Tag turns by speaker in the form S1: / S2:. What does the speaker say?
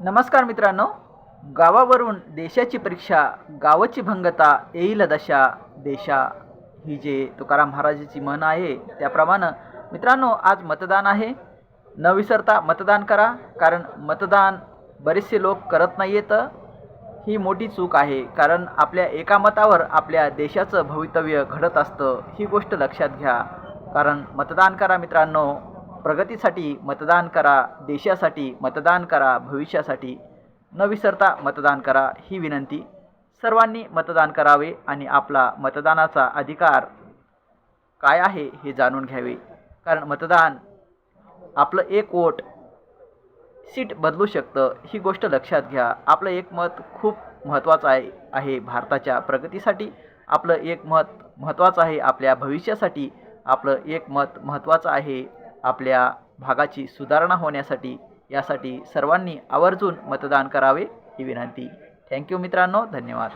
S1: नमस्कार मित्रांनो. गावावरून देशाची परीक्षा गावाची भंगता येईल दशा देशा ही जे तुकाराम महाराजाची म्हण आहे त्याप्रमाणे मित्रांनो आज मतदान आहे. न विसरता मतदान करा कारण मतदान बरेचसे लोक करत नाही आहेत ही मोठी चूक आहे कारण आपल्या एका मतावर आपल्या देशाचं भवितव्य घडत असतं ही गोष्ट लक्षात घ्या. कारण मतदान करा मित्रांनो प्रगतीसाठी मतदान करा देशासाठी मतदान करा भविष्यासाठी न विसरता मतदान करा ही विनंती. सर्वांनी मतदान करावे आणि आपला मतदानाचा अधिकार काय आहे हे जाणून घ्यावे. कारण मतदान आपलं एक वोट सीट बदलू शकतं ही गोष्ट लक्षात घ्या. आपलं एक मत खूप महत्त्वाचं आहे आहे भारताच्या प्रगतीसाठी. आपलं एक मत महत्त्वाचं आहे आपल्या भविष्यासाठी आपलं एक मत महत्त्वाचं आहे. आपल्या भागाची सुधारणा होण्यासाठी यासाठी सर्वांनी आवर्जून मतदान करावे ही विनंती. थँक्यू मित्रांनो धन्यवाद.